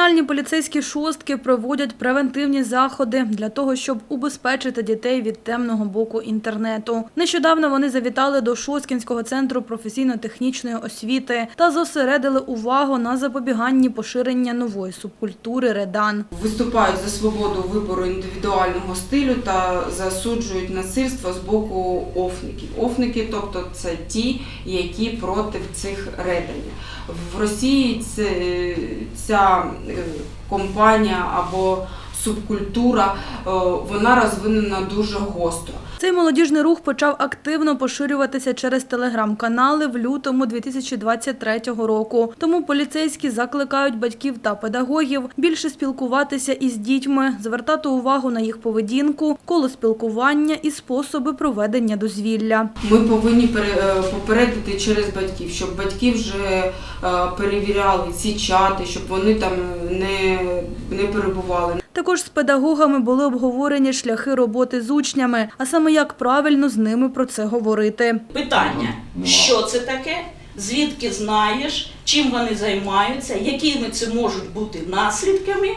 Регіональні поліцейські шостки проводять превентивні заходи для того, щоб убезпечити дітей від темного боку інтернету. Нещодавно вони завітали до Шосткінського центру професійно-технічної освіти та зосередили увагу на запобіганні поширення нової субкультури редан. Виступають за свободу вибору індивідуального стилю та засуджують насильство з боку офників. Офники, тобто це ті, які проти цих реданів. В Росії ця компанія або субкультура е, вона розвинена дуже гостро. Цей молодіжний рух почав активно поширюватися через телеграм-канали в лютому 2023 року. Тому поліцейські закликають батьків та педагогів більше спілкуватися із дітьми, звертати увагу на їх поведінку, коло спілкування і способи проведення дозвілля. Ми повинні е, попередити через батьків, щоб батьки вже е, перевіряли ці чати, щоб вони там не, не перебували. Також з педагогами були обговорені шляхи роботи з учнями, а саме як правильно з ними про це говорити. Питання: що це таке? Звідки знаєш, чим вони займаються, якими це можуть бути наслідками,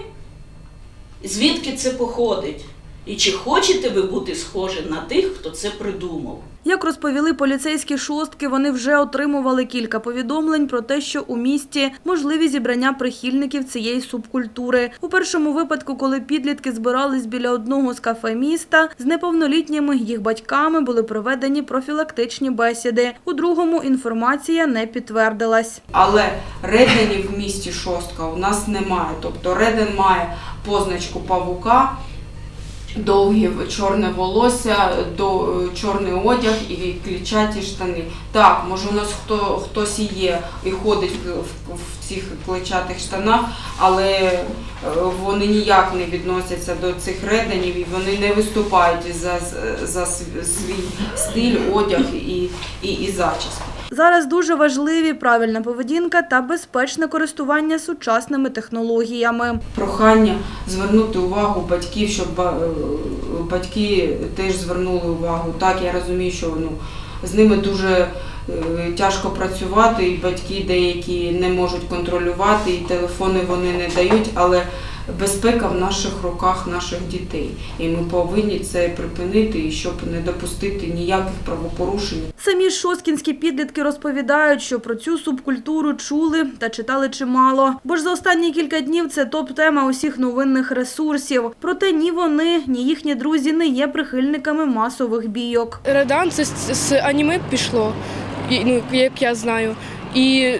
звідки це походить? І чи хочете ви бути схожі на тих, хто це придумав? Як розповіли поліцейські шостки, вони вже отримували кілька повідомлень про те, що у місті можливі зібрання прихильників цієї субкультури. У першому випадку, коли підлітки збирались біля одного з кафе міста, з неповнолітніми їх батьками були проведені профілактичні бесіди. У другому інформація не підтвердилась. Але реденів в місті шостка у нас немає. Тобто реден має позначку павука, довгі чорне волосся, до, чорний одяг і клітчаті штани. Так, може у нас хто, хтось і є і ходить в, в, цих клетчатих штанах, але е, вони ніяк не відносяться до цих реденів і вони не виступають за, за свій стиль, одяг і, і, і зачіски. Зараз дуже важливі правильна поведінка та безпечне користування сучасними технологіями. прохання звернути увагу батьків, щоб е, батьки теж звернули увагу. Так, я розумію, що ну, з ними дуже е, тяжко працювати, і батьки деякі не можуть контролювати, і телефони вони не дають, але безпека в наших руках наших дітей. І ми повинні це припинити, і щоб не допустити ніяких правопорушень. Самі ж шосткінські підлітки розповідають, що про цю субкультуру чули та читали чимало. Бо ж за останні кілька днів це топ-тема усіх новинних ресурсів. Проте ні вони, ні їхні друзі не є прихильниками масових бійок. Радан це з, аніме пішло, і, ну, як я знаю. І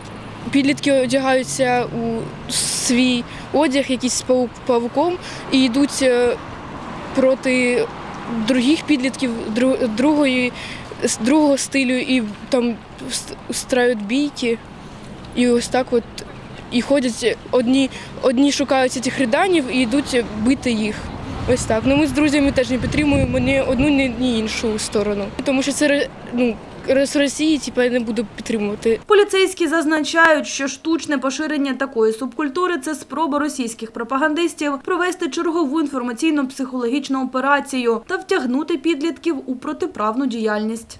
підлітки одягаються у свій одяг, якийсь з павуком, і йдуть е, проти других підлітків другої, другого стилю, і там ст- устраюють бійки. І ось так от і ходять одні, одні шукають цих риданів і йдуть бити їх. Ось так. Ну ми з друзями теж не підтримуємо ні одну, ні іншу сторону. Тому що це ну, з Росії, типу, я не буду підтримувати. Поліцейські зазначають, що штучне поширення такої субкультури це спроба російських пропагандистів провести чергову інформаційно-психологічну операцію та втягнути підлітків у протиправну діяльність.